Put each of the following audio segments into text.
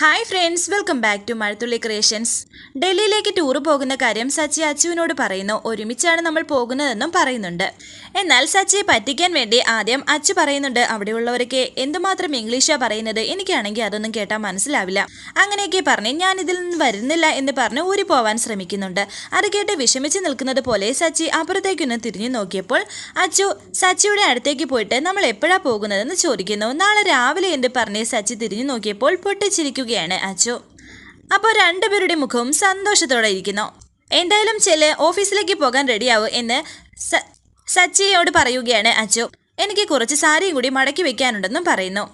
Hi friends welcome back to Mazhathulli creations ഡൽഹിയിലേക്ക് tour പോകുന്ന കാര്യം സച്ചി അച്ചുവിനോട് പറയുന്നു. ഒരുമിച്ചാണ് നമ്മൾ പോകുന്നതെന്നും പറയുന്നുണ്ട്. എന്നാൽ സച്ചിയെ പറ്റിക്കാൻ വേണ്ടി ആദ്യം അച്ചു പറയുന്നുണ്ട്. അവിടെയുള്ളവരൊക്കെ എന്തുമാത്രം ഇംഗ്ലീഷാണ് പറയുന്നത് എനിക്കാണെങ്കിൽ അതൊന്നും കേട്ടാൽ മനസ്സിലാവില്ല. അങ്ങനെയൊക്കെ പറഞ്ഞ് ഞാൻ ഇതിൽ നിന്ന് വരുന്നില്ല എന്ന് പറഞ്ഞ് ഊരി പോവാൻ ശ്രമിക്കുന്നുണ്ട്. അത് കേട്ട് വിഷമിച്ച് നിൽക്കുന്നത് പോലെ സച്ചി അപ്പുറത്തേക്കൊന്ന് തിരിഞ്ഞു നോക്കിയപ്പോൾ അച്ചു സച്ചിയുടെ അടുത്തേക്ക് പോയിട്ട് നമ്മൾ എപ്പോഴാണ് പോകുന്നതെന്ന് ചോദിക്കുന്നു. നാളെ രാവിലെ എന്ന് പറഞ്ഞ് സച്ചി തിരിഞ്ഞു നോക്കിയപ്പോൾ പൊട്ടിച്ചിരിക്കുകയാണ് അച്ചു അപ്പോൾ രണ്ടുപേരുടെ മുഖവും സന്തോഷത്തോടെ ഇരിക്കുന്നു. എന്തായാലും ചെൽ ഓഫീസിലേക്ക് പോകാൻ റെഡിയാവും എന്ന് സച്ചിയോട് പറയുകയാണ് അച്ചു എനിക്ക് കുറച്ച് സാരിയും കൂടി മടക്കി വെക്കാനുണ്ടെന്നും പറയുന്നു.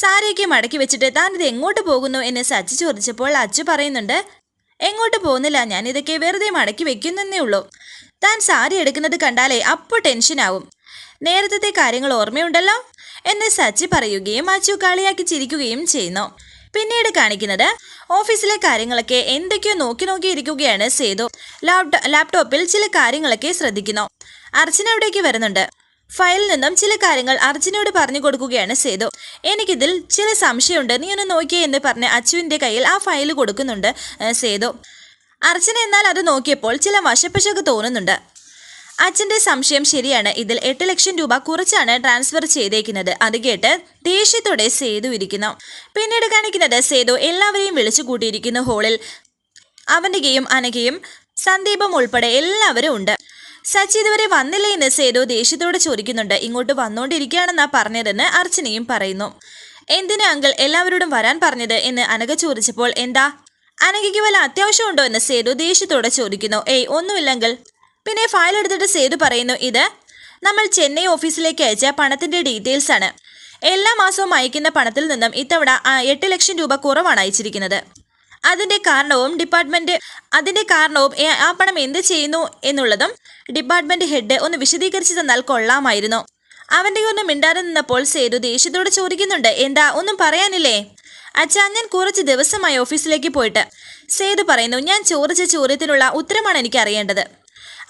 സാരിയൊക്കെ മടക്കി വെച്ചിട്ട് താൻ ഇത് എങ്ങോട്ട് പോകുന്നു എന്ന് സച്ചി ചോദിച്ചപ്പോൾ അച്ചു പറയുന്നുണ്ട് എങ്ങോട്ട് പോകുന്നില്ല ഞാൻ ഇതൊക്കെ വെറുതെ മടക്കി വെക്കുന്നേ ഉള്ളൂ. താൻ സാരി എടുക്കുന്നത് കണ്ടാലേ അപ്പോൾ ടെൻഷനാവും നേരത്തെ കാര്യങ്ങൾ ഓർമ്മയുണ്ടല്ലോ? എന്ന് സച്ചി പറയുകയും അച്ചു കളിയാക്കി ചിരിക്കുകയും ചെയ്യുന്നു. പിന്നീട് കാണിക്കുന്നത് ഓഫീസിലെ കാര്യങ്ങളൊക്കെ എന്തൊക്കെയോ നോക്കി നോക്കി ഇരിക്കുകയാണ് സേതു. ലാപ്ടോ ലാപ്ടോപ്പിൽ ചില കാര്യങ്ങളൊക്കെ ശ്രദ്ധിക്കുന്നു. അർച്ചന അവിടേക്ക് വരുന്നുണ്ട്. ഫയലിൽ നിന്നും ചില കാര്യങ്ങൾ അർജുനോട് പറഞ്ഞു കൊടുക്കുകയാണ് സേതു. എനിക്കിതിൽ ചില സംശയമുണ്ട്. നീ ഒന്ന് നോക്കിയേ എന്ന് പറഞ്ഞ് അച്ചുവിന്റെ കയ്യിൽ ആ ഫയൽ കൊടുക്കുന്നുണ്ട് സേതു. അർച്ചന എന്നാൽ അത് നോക്കിയപ്പോൾ ചില വശപ്പശക്ക് തോന്നുന്നുണ്ട്. അച്ഛന്റെ സംശയം ശരിയാണ്. ഇതിൽ എട്ട് ലക്ഷം രൂപ കുറച്ചാണ് ട്രാൻസ്ഫർ ചെയ്തേക്കുന്നത്. അത് കേട്ട് ദേഷ്യത്തോടെ സേതു ഇരിക്കുന്നു. പിന്നീട് കാണിക്കുന്നത് സേതു എല്ലാവരെയും വിളിച്ചു കൂട്ടിയിരിക്കുന്നു ഹോളിൽ അവന്തികയും അനഘയും സന്ദീപും ഉൾപ്പെടെ എല്ലാവരും ഉണ്ട്. സച്ചി ഇതുവരെ വന്നില്ലേ എന്ന് സേതു ദേഷ്യത്തോടെ ചോദിക്കുന്നുണ്ട്. ഇങ്ങോട്ട് വന്നുകൊണ്ടിരിക്കുകയാണെന്നാ പറഞ്ഞതെന്ന് അർച്ചനയും പറയുന്നു. എന്തിനാ അങ്കിൾ എല്ലാവരോടും വരാൻ പറഞ്ഞത് എന്ന് അനഘ ചോദിച്ചപ്പോൾ എന്താ? അനഘയ്ക്ക് വല്ല അത്യാവശ്യമുണ്ടോ എന്ന് സേതു ദേഷ്യത്തോടെ ചോദിക്കുന്നു. ഏയ് ഒന്നുമില്ല അങ്കിൾ. പിന്നെ ഫയൽ എടുത്തിട്ട് സേതു പറയുന്നു ഇത് നമ്മൾ ചെന്നൈ ഓഫീസിലേക്ക് അയച്ച പണത്തിന്റെ ഡീറ്റെയിൽസ് ആണ്. എല്ലാ മാസവും അയക്കുന്ന പണത്തിൽ നിന്നും ഇത്തവണ എട്ട് ലക്ഷം രൂപ കുറവാണ് അയച്ചിരിക്കുന്നത്. അതിന്റെ കാരണവും ഡിപ്പാർട്ട്മെന്റ് അതിന്റെ കാരണവും ആ പണം എന്ത് ചെയ്യുന്നു എന്നുള്ളതും ഡിപ്പാർട്ട്മെന്റ് ഹെഡ് ഒന്ന് വിശദീകരിച്ചു തന്നാൽ കൊള്ളാമായിരുന്നു. അവന്റെ ഒന്നും മിണ്ടാതെ നിന്നപ്പോൾ സേതു ദേഷ്യത്തോട് ചോദിക്കുന്നുണ്ട് എന്താ ഒന്നും പറയാനില്ലേ? അച്ഛാ ഞാൻ കുറച്ച് ദിവസമായി ഓഫീസിലേക്ക് പോയിട്ട്. സേതു പറയുന്നു ഞാൻ ചോദിച്ച ചോദ്യത്തിനുള്ള ഉത്തരമാണ് എനിക്ക് അറിയേണ്ടത്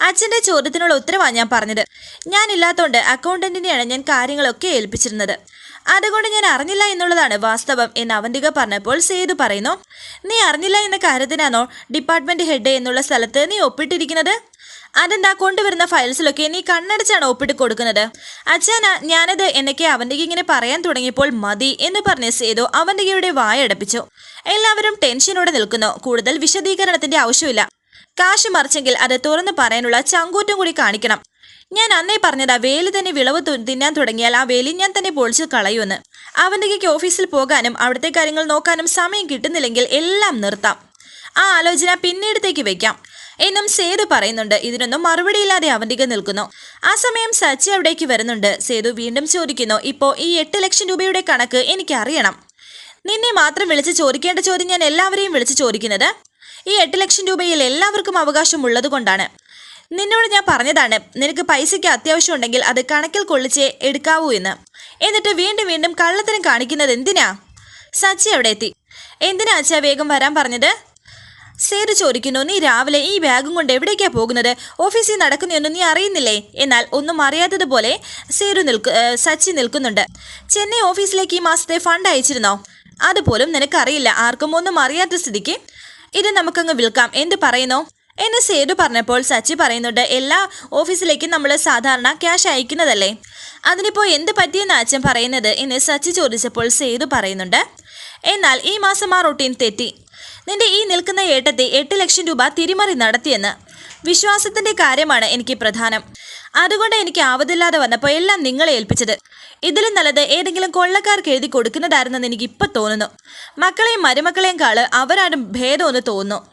അച്ഛന്റെ ചോദ്യത്തിനുള്ള ഉത്തരമാണ് ഞാൻ പറഞ്ഞത്. ഞാനില്ലാത്തതുകൊണ്ട് അക്കൗണ്ടന്റിനെയാണ് ഞാൻ കാര്യങ്ങളൊക്കെ ഏൽപ്പിച്ചിരുന്നത്. അതുകൊണ്ട് ഞാൻ അറിഞ്ഞില്ല എന്നുള്ളതാണ് വാസ്തവം എന്ന് അവന്തിക പറഞ്ഞപ്പോൾ സേതു പറയുന്നു നീ അറിഞ്ഞില്ല എന്ന കാര്യത്തിനാണോ ഡിപ്പാർട്ട്മെന്റ് ഹെഡ് എന്നുള്ള സ്ഥലത്ത് നീ ഒപ്പിട്ടിരിക്കുന്നത്? അതെന്താ കൊണ്ടുവരുന്ന ഫയൽസിലൊക്കെ നീ കണ്ണടച്ചാണ് ഒപ്പിട്ട് കൊടുക്കുന്നത്? അച്ഛനാ ഞാനത് എന്നൊക്കെ അവന്തിക ഇങ്ങനെ പറയാൻ തുടങ്ങിയപ്പോൾ മതി എന്ന് പറഞ്ഞ് സേതു അവന്തികയുടെ വായടപ്പിച്ചു. എല്ലാവരും ടെൻഷനോടെ നിൽക്കുന്നു. കൂടുതൽ വിശദീകരണത്തിന്റെ ആവശ്യമില്ല. കാശ് മറിച്ചെങ്കിൽ അത് തുറന്നു പറയാനുള്ള ചങ്കൂറ്റം കൂടി കാണിക്കണം. ഞാൻ അന്നേ പറഞ്ഞതാ വേലി തന്നെ വിളവ് തിന്നാൻ തുടങ്ങിയാൽ ആ വേലി ഞാൻ തന്നെ പൊളിച്ച് കളയുമെന്ന്. അവന്തികയ്ക്ക് ഓഫീസിൽ പോകാനും അവിടുത്തെ കാര്യങ്ങൾ നോക്കാനും സമയം കിട്ടുന്നില്ലെങ്കിൽ എല്ലാം നിർത്താം. ആ ആലോചന പിന്നീടത്തേക്ക് വെക്കാം. എന്നും സേതു പറയുന്നുണ്ട് ഇതിനൊന്നും മറുപടിയില്ലാതെ അവന്തിക നിൽക്കുന്നു. ആ സമയം സച്ചി അവിടേക്ക് വരുന്നുണ്ട്. സേതു വീണ്ടും ചോദിക്കുന്നു ഇപ്പോൾ ഈ എട്ട് ലക്ഷം രൂപയുടെ കണക്ക് എനിക്കറിയണം. നിന്നെ മാത്രം വിളിച്ച് ചോദിക്കേണ്ട ചോദ്യം ഞാൻ എല്ലാവരെയും വിളിച്ച് ചോദിക്കുന്നത്? ഈ എട്ട് ലക്ഷം രൂപയിൽ എല്ലാവർക്കും അവകാശം ഉള്ളതുകൊണ്ടാണ് നിന്നോട് ഞാൻ പറഞ്ഞതാണ് നിനക്ക് പൈസയ്ക്ക് അത്യാവശ്യം ഉണ്ടെങ്കിൽ അത് കണക്കിൽ കൊള്ളിച്ചേ എടുക്കാവൂ എന്ന്. എന്നിട്ട് വീണ്ടും വീണ്ടും കള്ളത്തരം കാണിക്കുന്നത് എന്തിനാ? സച്ചി അവിടെ എത്തി. എന്തിനാ അച്ഛാ വേഗം വരാൻ പറഞ്ഞത്? സേതു ചോദിക്കുന്നു നീ രാവിലെ ഈ ബാഗും കൊണ്ട് എവിടേക്കാ പോകുന്നത്? ഓഫീസിൽ നടക്കുന്നതൊന്നും നീ അറിയുന്നില്ലേ? എന്നാൽ ഒന്നും അറിയാത്തതുപോലെ സേറു നിൽക്കു സച്ചി നിൽക്കുന്നുണ്ട്. ചെന്നൈ ഓഫീസിലേക്ക് ഈ മാസത്തെ ഫണ്ട് അയച്ചിരുന്നോ? അതുപോലും നിനക്കറിയില്ല. ആർക്കും ഒന്നും അറിയാത്ത സ്ഥിതിക്ക് ഇത് നമുക്കങ്ങ് വിൽക്കാം. എന്ത് പറയുന്നു? എന്ന് സേതു പറഞ്ഞപ്പോൾ സച്ചി പറയുന്നുണ്ട് എല്ലാ ഓഫീസിലേക്കും നമ്മൾ സാധാരണ ക്യാഷ് അയക്കുന്നതല്ലേ? അതിനിപ്പോൾ എന്ത് പറ്റിയെന്ന് അച്ഛൻ പറയുന്നത് എന്ന് സച്ചി ചോദിച്ചപ്പോൾ സേതു പറയുന്നുണ്ട് എന്നാൽ ഈ മാസം ആ റൊട്ടീൻ തെറ്റി. നിന്റെ ഈ നിൽക്കുന്ന ഏട്ടത്തെ എട്ട് ലക്ഷം രൂപ തിരിമറി നടത്തിയെന്ന്. വിശ്വാസത്തിന്റെ കാര്യമാണ് എനിക്ക് പ്രധാനം. അതുകൊണ്ട് എനിക്ക് ആവതില്ലാതെ വന്നപ്പോൾ എല്ലാം നിങ്ങളെ ഏൽപ്പിച്ചത്. ഇതിലും നല്ലത് ഏതെങ്കിലും കൊള്ളക്കാർക്ക് എഴുതി കൊടുക്കുന്നതായിരുന്നെന്ന് എനിക്ക് ഇപ്പം തോന്നുന്നു. മക്കളെയും മരുമക്കളെയും കാൾ അവരാരും ഭേദമെന്ന് തോന്നുന്നു.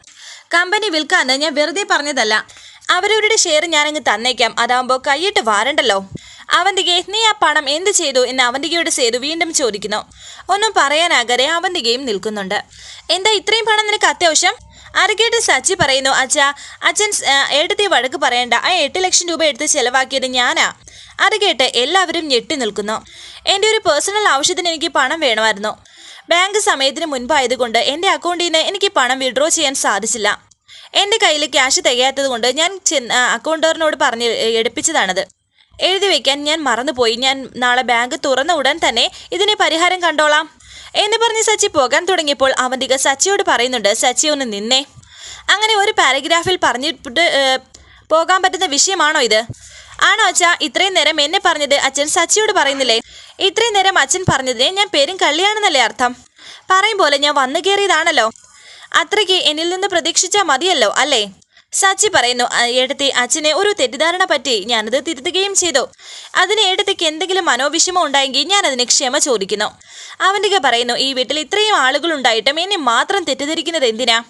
കമ്പനി വിൽക്കാന്ന് ഞാൻ വെറുതെ പറഞ്ഞതല്ല. അവരവരുടെ ഷെയർ ഞാനങ്ങ് തന്നേക്കാം. അതാവുമ്പോൾ കൈയിട്ട് വാരണ്ടല്ലോ. അവന്തികയെ നീ ആ പണം എന്ത് ചെയ്തു? എന്ന് അവന്തികയോട് സേതു വീണ്ടും ചോദിക്കുന്നു. ഒന്നും പറയാനാകാതെ അവന്തികയും നിൽക്കുന്നുണ്ട്. എന്താ ഇത്രയും പണം നിനക്ക് അത്യാവശ്യം? അരക്കേട്ട് സച്ചി പറയുന്നു അച്ഛാ അച്ഛൻ ഏട്ടത്തെ വഴക്ക് പറയണ്ട. ആ എട്ട് ലക്ഷം രൂപ എടുത്ത് ചെലവാക്കിയത് ഞാനാ. അത് കേട്ട് എല്ലാവരും ഞെട്ടി നിൽക്കുന്നു. എന്റെ ഒരു പേഴ്സണൽ ആവശ്യത്തിന് എനിക്ക് പണം വേണമായിരുന്നു. ബാങ്ക് സമയത്തിന് മുൻപായതുകൊണ്ട് എന്റെ അക്കൗണ്ടിൽ നിന്ന് എനിക്ക് പണം വിഡ്രോ ചെയ്യാൻ സാധിച്ചില്ല. എന്റെ കയ്യിൽ ക്യാഷ് തികയാത്തത് കൊണ്ട് ഞാൻ അക്കൗണ്ടറിനോട് പറഞ്ഞ് എടുപ്പിച്ചതാണത്. എഴുതി വയ്ക്കാൻ ഞാൻ മറന്നുപോയി. ഞാൻ നാളെ ബാങ്ക് തുറന്ന ഉടൻ തന്നെ ഇതിന് പരിഹാരം കണ്ടോളാം എന്ന് പറഞ്ഞ് സച്ചി പോകാൻ തുടങ്ങിയപ്പോൾ അവന്തിക സച്ചിയോട് പറയുന്നുണ്ട് സച്ചി ഒന്ന് നിന്നേ. അങ്ങനെ ഒരു പാരഗ്രാഫിൽ പറഞ്ഞിട്ട് പോകാൻ പറ്റുന്ന വിഷയമാണോ ഇത്? ആണോ അച്ഛാ? ഇത്രയും നേരം എന്നെ പറഞ്ഞത് അച്ഛൻ സച്ചിയോട് പറയുന്നില്ലേ? ഇത്രയും നേരം അച്ഛൻ പറഞ്ഞതിന് ഞാൻ പേരും കള്ളിയാണെന്നല്ലേ അർത്ഥം? പറയും പോലെ ഞാൻ വന്നു കയറിയതാണല്ലോ. അത്രയ്ക്ക് എന്നിൽ നിന്ന് പ്രതീക്ഷിച്ചാൽ മതിയല്ലോ അല്ലേ? സച്ചി പറയുന്നു "ആ, ഏടത്തി അച്ഛനെ ഒരു തെറ്റിദ്ധാരണ പറ്റി ഞാനത് തിരുത്തുകയും ചെയ്തു. അതിന് ഏടത്തിക്ക് എന്തെങ്കിലും മനോവിഷമം ഉണ്ടായെങ്കിൽ ഞാൻ അതിന് ക്ഷമ ചോദിക്കുന്നു. അവന്റെ പറയുന്നു ഈ വീട്ടിൽ ഇത്രയും ആളുകൾ ഉണ്ടായിട്ടും എന്നെ മാത്രം തെറ്റിദ്ധരിക്കുന്നത് എന്തിനാ?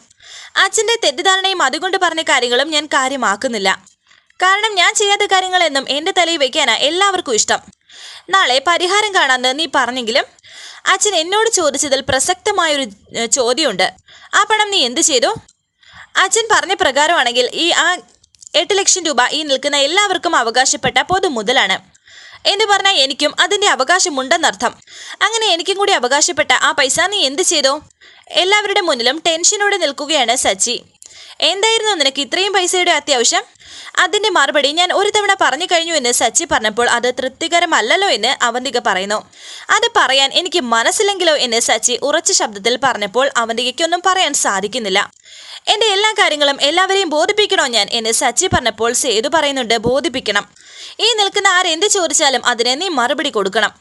അച്ഛന്റെ തെറ്റിദ്ധാരണയും അതുകൊണ്ട് പറഞ്ഞ കാര്യങ്ങളും ഞാൻ കാര്യമാക്കുന്നില്ല. കാരണം ഞാൻ ചെയ്യാത്ത കാര്യങ്ങളെന്നും എന്റെ തലയിൽ വെക്കാനാ എല്ലാവർക്കും ഇഷ്ടം. നാളെ പരിഹാരം കാണാമെന്ന് നീ പറഞ്ഞെങ്കിലും അച്ഛൻ എന്നോട് ചോദിച്ചതിൽ പ്രസക്തമായൊരു ചോദ്യമുണ്ട്. ആ പണം നീ എന്ത് ചെയ്തു? അച്ഛൻ പറഞ്ഞ പ്രകാരമാണെങ്കിൽ ഈ ആ എട്ട് ലക്ഷം രൂപ ഈ നിൽക്കുന്ന എല്ലാവർക്കും അവകാശപ്പെട്ട പൊതുമുതലാണ് എന്ന് പറഞ്ഞാൽ എനിക്കും അതിന്റെ അവകാശമുണ്ടെന്നർത്ഥം. അങ്ങനെ എനിക്കും കൂടി അവകാശപ്പെട്ട ആ പൈസ നീ എന്ത് ചെയ്തു? എല്ലാവരുടെ മുന്നിലും ടെൻഷനോടെ നിൽക്കുകയാണ് സച്ചി. എന്തായിരുന്നു നിനക്ക് ഇത്രയും പൈസയുടെ അത്യാവശ്യം? അതിന്റെ മറുപടി ഞാൻ ഒരു തവണ പറഞ്ഞു കഴിഞ്ഞു എന്ന് സച്ചി പറഞ്ഞപ്പോൾ അത് തൃപ്തികരമല്ലല്ലോ എന്ന് അവന്തിക പറയുന്നു. അത് പറയാൻ എനിക്ക് മനസ്സിലെങ്കിലോ എന്ന് സച്ചി ഉറച്ച ശബ്ദത്തിൽ പറഞ്ഞപ്പോൾ അവന്തികയ്ക്കൊന്നും പറയാൻ സാധിക്കുന്നില്ല. എന്റെ എല്ലാ കാര്യങ്ങളും എല്ലാവരെയും ബോധിപ്പിക്കണോ ഞാൻ? എന്ന് സച്ചി പറഞ്ഞപ്പോൾ സേതു പറയുന്നുണ്ട് ബോധിപ്പിക്കണം. ഈ നിൽക്കുന്ന ആരെന്ത് ചോദിച്ചാലും അതിനെ നീ മറുപടി കൊടുക്കണം.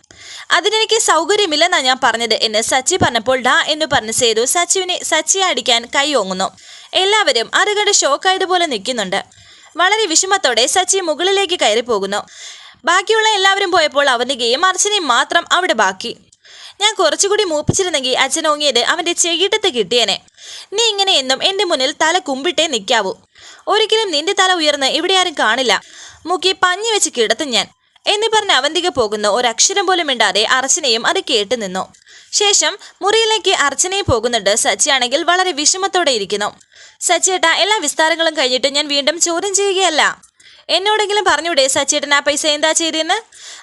അതിനെനിക്ക് സൗകര്യമില്ലെന്നാ ഞാൻ പറഞ്ഞത് എന്ന് സച്ചി പറഞ്ഞപ്പോൾ ഡാ എന്ന് പറഞ്ഞ് സേതു സച്ചിവിനെ സച്ചിയെ അടിക്കാൻ കൈ ഓങ്ങുന്നു. എല്ലാവരും അത് കണ്ട് ഷോക്കായതുപോലെ നിൽക്കുന്നുണ്ട്. വളരെ വിഷമത്തോടെ സച്ചി മുകളിലേക്ക് കയറി പോകുന്നു. ബാക്കിയുള്ള എല്ലാവരും പോയപ്പോൾ അവനികയും അർച്ചനയും മാത്രം അവിടെ ബാക്കി. ഞാൻ കുറച്ചുകൂടി മൂപ്പിച്ചിരുന്നെങ്കിൽ അച്ഛൻ ഓങ്ങിയത് അവന്റെ ചെകിട്ടത്ത് കിട്ടിയനെ. നീ ഇങ്ങനെ എന്നും എന്റെ മുന്നിൽ തല കുമ്പിട്ടേ നിൽക്കാവൂ. ഒരിക്കലും നിന്റെ തല ഉയർന്ന് ഇവിടെ ആരും കാണില്ല. മുക്കി പഞ്ഞു വെച്ച് കിടത്തും ഞാൻ. എന്ന് പറഞ്ഞ് അവന്തിക പോകുന്ന. ഒരക്ഷരം പോലും മിണ്ടാതെ അർച്ചനയും അത് കേട്ടു നിന്നു. ശേഷം മുറിയിലേക്ക് അർച്ചനയെ പോകുന്നുണ്ട്. സച്ചിയാണെങ്കിൽ വളരെ വിഷമത്തോടെ ഇരിക്കുന്നു. സച്ചിയേട്ട എല്ലാ വിസ്താരങ്ങളും കഴിഞ്ഞിട്ട് ഞാൻ വീണ്ടും ചോദ്യം ചെയ്യുകയല്ല. എന്നോടെങ്കിലും പറഞ്ഞൂടെ സച്ചേട്ടൻ ആ പൈസ എന്താ ചെയ്തതെന്ന്?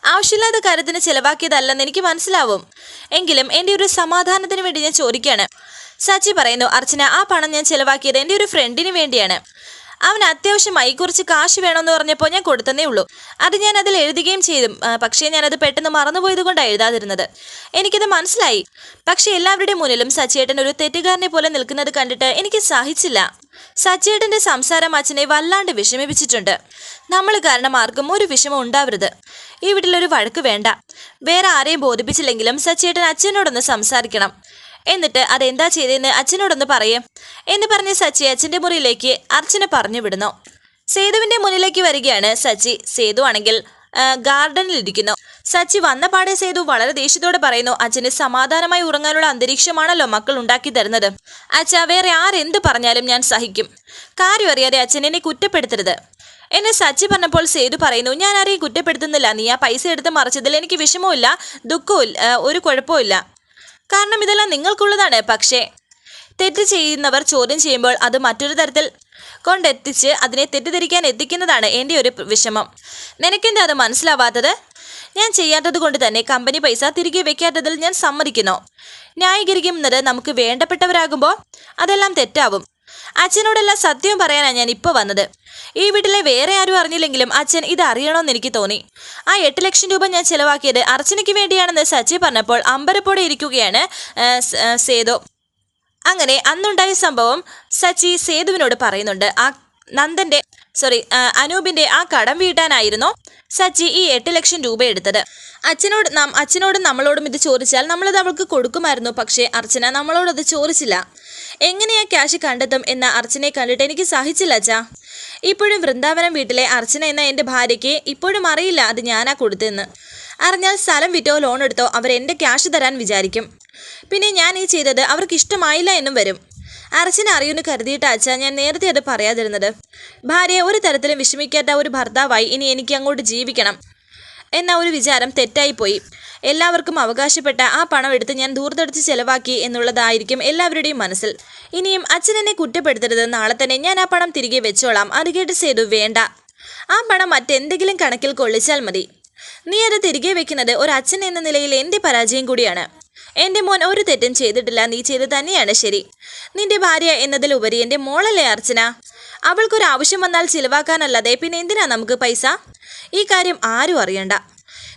ആവശ്യമില്ലാത്ത കാര്യത്തിന് ചിലവാക്കിയതല്ലെന്ന് എനിക്ക് മനസ്സിലാവും. എങ്കിലും എന്റെ ഒരു സമാധാനത്തിന് വേണ്ടി ഞാൻ ചോദിക്കുകയാണ് സച്ചി പറയുന്നു അർച്ചന ആ പണം ഞാൻ ചിലവാക്കിയത് എന്റെ ഒരു ഫ്രണ്ടിന് വേണ്ടിയാണ്. അവൻ അത്യാവശ്യമായി കുറച്ച് കാശ് വേണമെന്ന് പറഞ്ഞപ്പോൾ ഞാൻ കൊടുത്തന്നേ ഉള്ളൂ. അത് ഞാൻ അതിൽ എഴുതുകയും ചെയ്തു. പക്ഷേ ഞാനത് പെട്ടെന്ന് മറന്നുപോയത് കൊണ്ടാണ് എഴുതാതിരുന്നത്. എനിക്കത് മനസ്സിലായി. പക്ഷേ എല്ലാവരുടെയും മുന്നിലും സച്ചിയേട്ടൻ ഒരു തെറ്റുകാരനെ പോലെ നിൽക്കുന്നത് കണ്ടിട്ട് എനിക്ക് സഹിച്ചില്ല. സച്ചിയേട്ടന്റെ സംസാരം അച്ഛനെ വല്ലാണ്ട് വിഷമിപ്പിച്ചിട്ടുണ്ട്. നമ്മൾ കാരണം ആർക്കും ഒരു വിഷമം ഉണ്ടാവരുത്. ഈ വീട്ടിലൊരു വഴക്ക് വേണ്ട. വേറെ ആരെയും ബോധിപ്പിച്ചില്ലെങ്കിലും സച്ചിയേട്ടൻ അച്ഛനോടൊന്ന് സംസാരിക്കണം. എന്നിട്ട് അതെന്താ ചെയ്തതെന്ന് അച്ഛനോടൊന്ന് പറയേ എന്ന് പറഞ്ഞ് സച്ചി അച്ഛന്റെ മുറിയിലേക്ക് അർച്ചന പറഞ്ഞു വിടുന്നു. സേതുവിന്റെ മുന്നിലേക്ക് വരികയാണ് സച്ചി. സേതു ആണെങ്കിൽ ഗാർഡനിൽ ഇരിക്കുന്നു സച്ചി വന്ന പാടെ സേതു വളരെ ദേഷ്യത്തോടെ പറയുന്നു അച്ഛന് സമാധാനമായി ഉറങ്ങാനുള്ള അന്തരീക്ഷമാണല്ലോ മക്കൾ ഉണ്ടാക്കി തരുന്നത്. അച്ഛ വേറെ ആരെന്ത് പറഞ്ഞാലും ഞാൻ സഹിക്കും. കാര്യം അറിയാതെ അച്ഛൻ എന്നെ കുറ്റപ്പെടുത്തരുത്. എന്നെ സച്ചി പറഞ്ഞപ്പോൾ സേതു പറയുന്നു ഞാൻ ആരെയും കുറ്റപ്പെടുത്തുന്നില്ല. നീ ആ പൈസ എടുത്ത് മറിച്ചതിൽ എനിക്ക് വിഷമവുമില്ല ദുഃഖവും ഒരു കുഴപ്പമില്ല കാരണം ഇതെല്ലാം നിങ്ങൾക്കുള്ളതാണ്. പക്ഷേ തെറ്റ് ചെയ്യുന്നവർ ചോദ്യം ചെയ്യുമ്പോൾ അത് മറ്റൊരു തരത്തിൽ കൊണ്ടെത്തിച്ച് അതിനെ തെറ്റിദ്ധരിക്കാൻ എത്തിക്കുന്നതാണ് എന്റെ ഒരു വിഷമം. നിനക്കെന്താ അത് മനസ്സിലാവാത്തത്? ഞാൻ ചെയ്യാത്തത് കൊണ്ട് തന്നെ കമ്പനി പൈസ തിരികെ വെക്കാത്തതിൽ ഞാൻ സമ്മതിക്കുന്നു. ന്യായീകരിക്കുന്നത് നമുക്ക് വേണ്ടപ്പെട്ടവരാകുമ്പോൾ അതെല്ലാം തെറ്റാവും. അച്ഛനോടെല്ലാം സത്യം പറയാനാണ് ഞാൻ ഇപ്പോൾ വന്നത്. ഈ വീട്ടിലെ വേറെ ആരും അറിഞ്ഞില്ലെങ്കിലും അച്ഛൻ ഇത് അറിയണമെന്ന് എനിക്ക് തോന്നി. ആ എട്ട് ലക്ഷം രൂപ ഞാൻ ചിലവാക്കിയത് അർച്ചനയ്ക്ക് വേണ്ടിയാണെന്ന് സച്ചി പറഞ്ഞപ്പോൾ അമ്പരപ്പോടെ ഇരിക്കുകയാണ് സേതോ. അങ്ങനെ അന്നുണ്ടായ സംഭവം സച്ചി സേതുവിനോട് പറയുന്നുണ്ട്. ആ നന്ദന്റെ സോറി അനൂപിന്റെ ആ കടം വീട്ടാനായിരുന്നു സച്ചി ഈ എട്ട് ലക്ഷം രൂപ എടുത്തത്. അച്ഛനോട് നാം അച്ഛനോടും നമ്മളോടും ഇത് ചോദിച്ചാൽ നമ്മളത് അവൾക്ക് കൊടുക്കുമായിരുന്നു പക്ഷേ അർച്ചന നമ്മളോടത് ചോദിച്ചില്ല. എങ്ങനെയാ ക്യാഷ് കണ്ടെത്തും എന്ന അർച്ചനയെ കണ്ടിട്ട് എനിക്ക് സഹിച്ചില്ല അച്ഛാ. ഇപ്പോഴും വൃന്ദാവനം വീട്ടിലെ അർച്ചന എന്ന എന്റെ ഭാര്യയ്ക്ക് ഇപ്പോഴും അറിയില്ല അത് ഞാനാ കൊടുത്തതെന്ന്. അറിഞ്ഞാൽ സ്ഥലം വിറ്റോ ലോൺ എടുത്തോ അവർ എന്റെ ക്യാഷ് തരാൻ വിചാരിക്കും. പിന്നെ ഞാൻ ഈ ചെയ്തത് അവർക്ക് ഇഷ്ടമായില്ല എന്നും വരും. അർച്ചന അറിയുമെന്ന് കരുതിയിട്ട് അച്ഛാ ഞാൻ നേരത്തെ അത് പറയാതിരുന്നത്. ഭാര്യയെ ഒരു തരത്തിലും വിഷമിക്കാത്ത ഒരു ഭർത്താവായി ഇനി എനിക്ക് അങ്ങോട്ട് ജീവിക്കണം. എന്ന ഒരു വിചാരം തെറ്റായിപ്പോയി. എല്ലാവർക്കും അവകാശപ്പെട്ട ആ പണം എടുത്ത് ഞാൻ ദൂർത്തടിച്ച് ചെലവാക്കി എന്നുള്ളതായിരിക്കും എല്ലാവരുടെയും മനസ്സിൽ. ഇനിയും അച്ഛൻ എന്നെ കുറ്റപ്പെടുത്തരുത്. നാളെ തന്നെ ഞാൻ ആ പണം തിരികെ വെച്ചോളാം. അത് കേട്ട് സേതു വേണ്ട. ആ പണം മറ്റെന്തെങ്കിലും കണക്കിൽ കൊള്ളിച്ചാൽ മതി. നീ അത് തിരികെ വെക്കുന്നത് ഒരു അച്ഛൻ എന്ന നിലയിൽ എന്റെ പരാജയം കൂടിയാണ്. എന്റെ മോൻ ഒരു തെറ്റും ചെയ്തിട്ടില്ല. നീ ചെയ്ത് തന്നെയാണ് ശരി. നിന്റെ ഭാര്യ എന്നതിലുപരി എന്റെ മോളല്ലേ അർച്ചന? അവൾക്കൊരു ആവശ്യം വന്നാൽ ചിലവാക്കാനല്ലാതെ പിന്നെ എന്തിനാ നമുക്ക് പൈസ? ഈ കാര്യം ആരും അറിയണ്ട.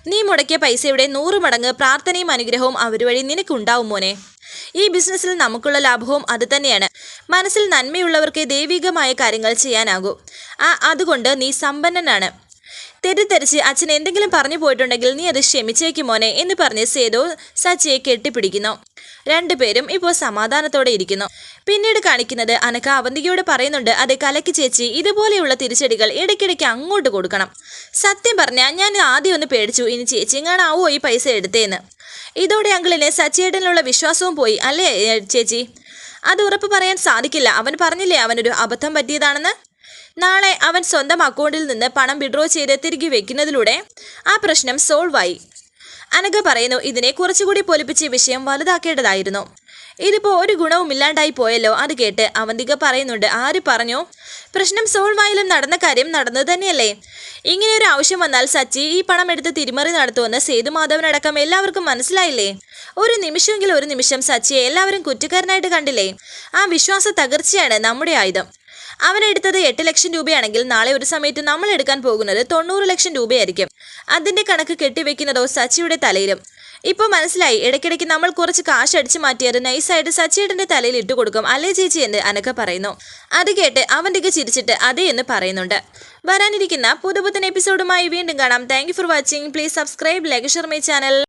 നീ മുടക്കിയ പൈസയുടെ നൂറ് മടങ്ങ് പ്രാർത്ഥനയും അനുഗ്രഹവും അവർ വഴി നിനക്കുണ്ടാവും മോനെ. ഈ ബിസിനസ്സിൽ നമുക്കുള്ള ലാഭവും അത് തന്നെയാണ്. മനസ്സിൽ നന്മയുള്ളവർക്ക് ദൈവികമായ കാര്യങ്ങൾ ചെയ്യാനാകൂ. ആ അതുകൊണ്ട് നീ സമ്പന്നനാണ്. തെറ്റിദ്ധരിച്ച് അച്ഛൻ എന്തെങ്കിലും പറഞ്ഞു പോയിട്ടുണ്ടെങ്കിൽ നീ അത് ക്ഷമിച്ചേക്കും മോനെ എന്ന് പറഞ്ഞ് സേതു സച്ചിയെ കെട്ടിപ്പിടിക്കുന്നു. രണ്ടുപേരും ഇപ്പോൾ സമാധാനത്തോടെ ഇരിക്കുന്നു. പിന്നീട് കാണിക്കുന്നത് അനക്ക അവന്തികയോട് പറയുന്നുണ്ട് അതെ കലക്ക് ചേച്ചി ഇതുപോലെയുള്ള തിരിച്ചടികൾ ഇടയ്ക്കിടയ്ക്ക് അങ്ങോട്ട് കൊടുക്കണം. സത്യം പറഞ്ഞാൽ ഞാൻ ആദ്യം ഒന്ന് പേടിച്ചു ഇനി ചേച്ചി എങ്ങാണാവോ ഈ പൈസ എടുത്തേന്ന്. ഇതോടെ അങ്കിളിന് സച്ചിയേട്ടനുള്ള വിശ്വാസവും പോയി അല്ലേ ചേച്ചി? അത് ഉറപ്പ് പറയാൻ സാധിക്കില്ല. അവൻ പറഞ്ഞില്ലേ അവനൊരു അബദ്ധം പറ്റിയതാണെന്ന്? നാളെ അവൻ സ്വന്തം അക്കൗണ്ടിൽ നിന്ന് പണം വിഡ്രോ ചെയ്ത് തിരികെ വെക്കുന്നതിലൂടെ ആ പ്രശ്നം സോൾവ് ആയി അനഘ പറയുന്നു ഇതിനെ കുറച്ചുകൂടി പൊലിപ്പിച്ച് വിഷയം വലുതാക്കേണ്ടതായിരുന്നു. ഇതിപ്പോ ഒരു ഗുണവും ഇല്ലാണ്ടായി പോയല്ലോ അത് കേട്ട് അവന്തിക പറയുന്നുണ്ട് ആര് പറഞ്ഞു? പ്രശ്നം സോൾവ് ആയാലും നടന്ന കാര്യം നടന്നു തന്നെയല്ലേ. ഇങ്ങനെ ഒരു ആവശ്യം വന്നാൽ സച്ചി ഈ പണം എടുത്ത് തിരിമറി നടത്തുമെന്ന് സേതുമാധവനടക്കം എല്ലാവർക്കും മനസ്സിലായില്ലേ? ഒരു നിമിഷമെങ്കിലും ഒരു നിമിഷം സച്ചിയെ എല്ലാവരും കുറ്റക്കാരനായിട്ട് കണ്ടില്ലേ? ആ വിശ്വാസ തകർച്ചയാണ് നമ്മുടെ ആയുധം. അവൻ എടുത്തത് എട്ട് ലക്ഷം രൂപയാണെങ്കിൽ നാളെ ഒരു സമയത്ത് നമ്മൾ എടുക്കാൻ പോകുന്നത് തൊണ്ണൂറ് ലക്ഷം രൂപയായിരിക്കും. അതിന്റെ കണക്ക് കെട്ടിവെക്കുന്നതോ സച്ചിയുടെ തലയിലും. ഇപ്പോൾ മനസ്സിലായി ഇടയ്ക്കിടയ്ക്ക് നമ്മൾ കുറച്ച് കാശ് അടിച്ചു മാറ്റിയത് നൈസായിട്ട് സച്ചിയുടെ തലയിൽ ഇട്ട് കൊടുക്കും അല്ലേ ചേച്ചി എന്ന് അനക്ക പറയുന്നു. അത് കേട്ട് അവന്റെ ചിരിച്ചിട്ട് അതേ എന്ന് പറയുന്നുണ്ട്. വരാനിരിക്കുന്ന പുതുപുത്തൻ എപ്പിസോഡുമായി വീണ്ടും കാണാം. Thank for watching please subscribe like share my channel